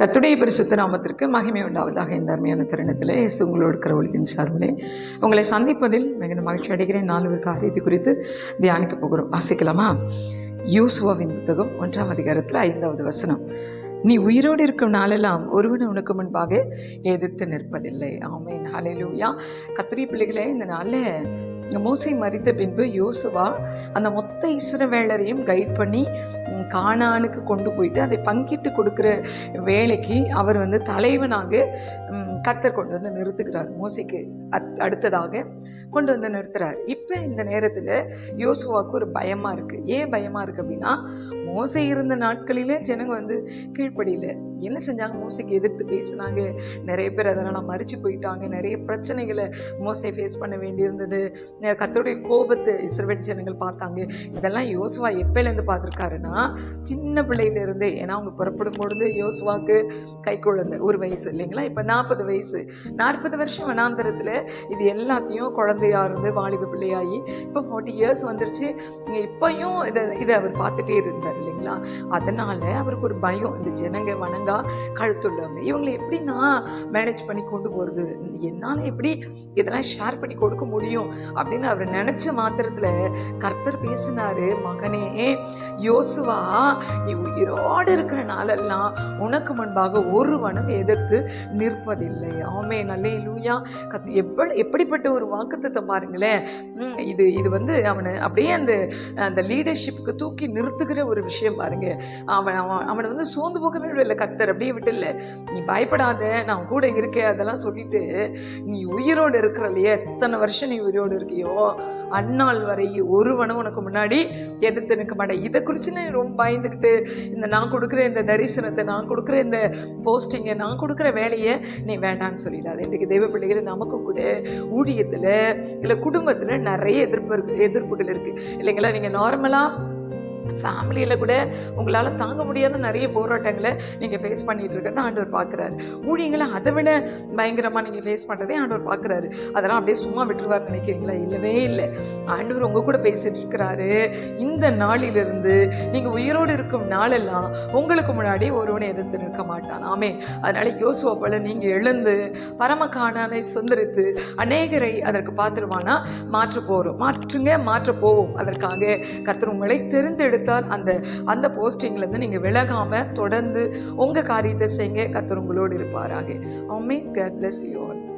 கத்துடைய பரிசுத்த நாமத்திற்கு மகிமை உண்டாவதாக இந்த அருமையான தருணத்தில் இயேசு உங்களோடு இருக்கிற ஒளியின் சார்பிலே உங்களை சந்திப்பதில் மிகுந்த மகிழ்ச்சி அடைகிறேன். நாலு காரியத்தை குறித்து தியானிக்க போகிறோம். வாசிக்கலாமா? யூசுவாவின் புத்தகம் ஒன்றாம் அதிகாரத்தில் ஐந்தாவது வசனம். நீ உயிரோடு இருக்கும் நாளெல்லாம் ஒருவன் உனக்கு முன்பாக எதிர்த்து நிற்பதில்லை. ஆமேன். ஹalleluya. கத்திரி பிள்ளைகளே இந்த நாளில் மோசை மறித்த பின்பு யோசுவா அந்த மொத்த இஸ்ரவேலரையும் கைட் பண்ணி காணானுக்கு கொண்டு போயிட்டு அதை பங்கிட்டு கொடுக்குற வேலைக்கு அவர் வந்து தலைவனாக கர்த்தர் கொண்டு வந்து நிறுத்துகிறார். மோசைக்கு அத் அடுத்ததாக கொண்டு வந்து நிறுத்துறார். இப்போ இந்த நேரத்தில் யோசுவாவுக்கு ஒரு பயமாக இருக்குது ஏன் பயமாக இருக்குது அப்படின்னா மோசை இருந்த நாட்களிலே ஜனங்க வந்து கீழ்ப்படியில. என்ன செஞ்சாங்க? மோசைக்கு எதிர்த்து பேசினாங்க. நிறைய பேர் அதனால் மறித்து போயிட்டாங்க. நிறைய பிரச்சனைகளை மோசை ஃபேஸ் பண்ண வேண்டியிருந்தது. கத்தோடைய கோபத்தை இஸ்ரவேல் ஜனங்கள் பார்த்தாங்க. இதெல்லாம் யோசுவா எப்போலேருந்து பார்த்துருக்காருன்னா சின்ன பிள்ளையிலேருந்தே ஏன்னா அவங்க புறப்படும் பொழுது யோசுவாக்கு கை குழந்தை. ஒரு வயசு இல்லைங்களா? இப்போ நாற்பது வயசு. நாற்பது வருஷம் வனாந்தரத்தில் இது எல்லாத்தையும் குழந்தையாக இருந்து வாலிப பிள்ளையாகி இப்போ ஃபார்ட்டி இயர்ஸ் வந்துருச்சு. இங்கே இப்போயும் இதை இதை அவர் பார்த்துட்டே இருந்தார் இல்லைங்களா? அதனால் அவருக்கு ஒரு பயம். இந்த ஜனங்க வணங்கா கழுத்துள்ளவங்க. இவங்களை எப்படி நான் மேனேஜ் பண்ணி கொண்டு போகிறது என்னால் எப்படி இதெல்லாம் ஷேர் பண்ணி கொடுக்க முடியும்? அப்படின்னு அவர் நினச்ச மாத்திரத்தில் கர்த்தர் பேசினாரு மகனே யோசுவா நீ உயிரோடு இருக்கிற நாளெல்லாம் உனக்கு முன்பாக ஒருவனும் எதிர்த்து நிற்பதில்லை. ஆமே நல்லே லூயா கத் எவ்வளோ எப்படிப்பட்ட ஒரு வாக்குத்தத்தை பாருங்களேன் இது இது வந்து அவனை அப்படியே அந்த அந்த லீடர்ஷிப்புக்கு தூக்கி நிறுத்துகிற ஒரு விஷயம் பாருங்க. அவன் அவன் அவனை வந்து சோர்ந்து போகவே விடல கத்தர் அப்படியே விடல நீ பயப்படாத நான் கூட இருக்கேன். அதெல்லாம் சொல்லிட்டு நீ உயிரோடு இருக்கிற இல்லையா எத்தனை வருஷம் நீ உயிரோடு இருக்கியோ? அந்நாள் வரை ஒருவனும் உனக்கு முன்னாடி எதிர்த்து நிற்க மாட்டேன். இதை குறித்து நான் ரொம்ப பயந்துக்கிட்டு இந்த நான் கொடுக்குற இந்த தரிசனத்தை நான் கொடுக்குற இந்த போஸ்டிங்கை நான் கொடுக்குற வேலையை நீ வேண்டான்னு சொல்லிடாது. இன்றைக்கு தெய்வ பிள்ளைகள் நமக்கு கூட ஊழியத்தில் இல்லை குடும்பத்தில் நிறைய எதிர்ப்பு இருக்கு எதிர்ப்புகள் இருக்குது இல்லைங்களா? நீங்கள் நார்மலாக ஃபேமிலியில் கூட உங்களால் தாங்க முடியாத நிறைய போராட்டங்களை நீங்கள் ஃபேஸ் பண்ணிகிட்டு இருக்கிறத ஆண்டவர் பார்க்குறாரு. ஊழியங்களை அதை விட பயங்கரமாக நீங்கள் ஃபேஸ் பண்ணுறதே ஆண்டவர் பார்க்குறாரு. அதெல்லாம் அப்படியே சும்மா விட்டுருவார் நினைக்கிறீங்களா? இல்லவே இல்லை. ஆண்டவர் உங்கள் கூட பேசிகிட்டு இருக்கிறாரு இந்த நாளிலிருந்து நீங்கள் உயிரோடு இருக்கும் நாளெல்லாம் உங்களுக்கு முன்னாடி ஒருவனை எதிர்த்து நிற்க மாட்டான். ஆமே அதனால யோசுவா போல் நீங்கள் எழுந்து பரம காணானை சொந்தரித்து அநேகரை அதற்கு பார்த்துருவானா மாற்ற போகிறோம் மாற்றுங்க மாற்ற போவோம். அதற்காக கர்த்தர் உங்களை தெரிந்தெடுத்தால் அந்த அந்த போஸ்டிங்லேருந்து நீங்கள் விலகாமல் தொடர்ந்து உங்கள் காரியத்தை செய்யுங்க கர்த்தர் உங்களோடு இருப்பாராக. ஆமே God பிளஸ் யூ ஆல்